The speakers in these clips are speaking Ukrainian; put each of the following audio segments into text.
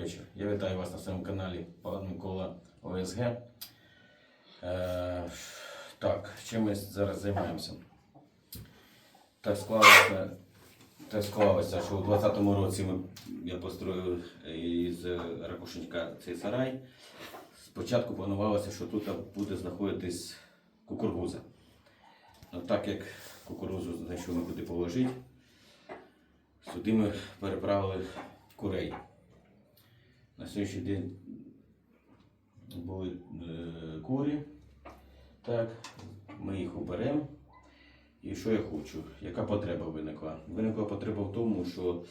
вечір. Я вітаю вас на своєму каналі Пан Микола ОСГ. Е, так, чим ми зараз займаємося? Так склалося, так склалося, що у 2020 році ми, я построїв із ракушенька цей сарай. Спочатку планувалося, що тут буде знаходитись кукуруза. Ну, так як кукурузу знайшов не куди положити, сюди ми переправили курей. На сьогоднішній день були е, курі. Так, ми їх уберемо. І що я хочу? Яка потреба виникла? Виникла потреба в тому, що,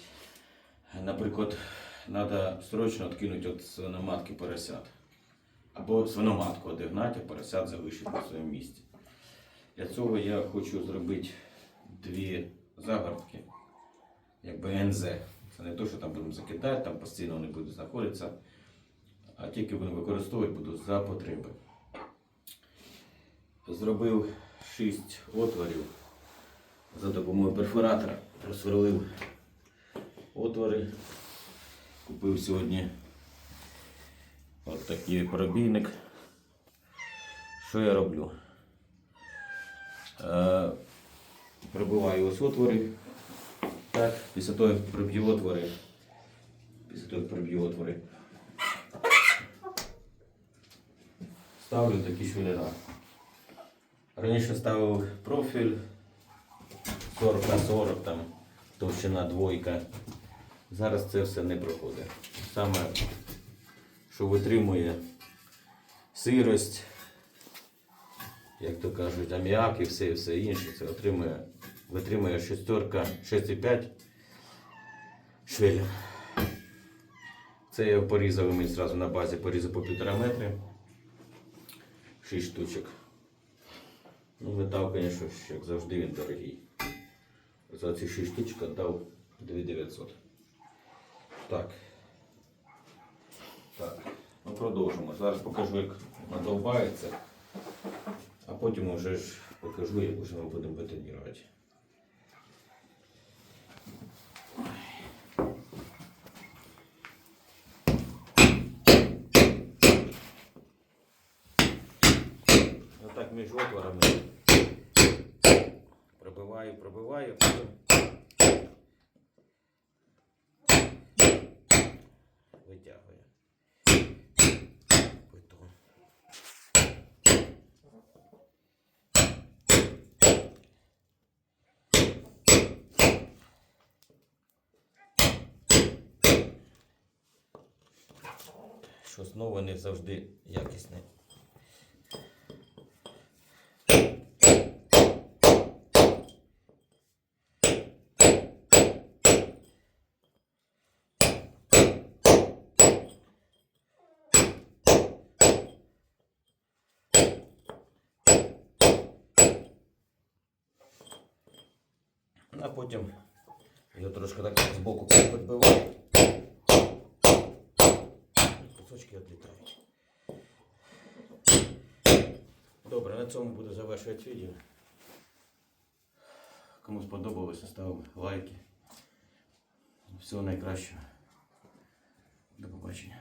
наприклад, треба срочно відкинути від свиноматки поросят. Або свиноматку одігнати, а поросят залишити на своєму місці. Для цього я хочу зробити дві загородки, якби НЗ. Це не те, що там будемо закидати, там постійно вони будуть знаходитися, а тільки будемо використовувати буду за потреби. Зробив 6 отворів за допомогою перфоратора. Просверлив отвори. Купив сьогодні от такий пробійник. Що я роблю? Е, Пробиваю ось отвори. Так, після того, як приб'ю отвори. Після того, як приб'ю отвори. Ставлю такі швелера. Раніше ставив профіль 40 на 40, там, товщина двойка. Зараз це все не проходить. Саме, що витримує сирость, як то кажуть, аміак і все, і все інше, це отримує, витримує шестерка 6,5 швелів. Це я порізав ми зразу на базі порізав по півтора метри. 6 штучок. Ну, метал, звісно, як завжди він дорогий. За ці 6 штучок віддав 2900. Так. Так. Ну, продовжимо. Зараз покажу, як надовбається, а потім вже ж покажу, як вже ми будемо бетонувати. Отак між отворами пробиваю, пробиваю, витягую. Бетон. Щось нове не завжди якісне. потім його трошки так збоку підбиваю. Кусочки відлітають. Добре, на цьому буду завершувати відео. Кому сподобалося, ставимо лайки. Всього найкращого. До побачення.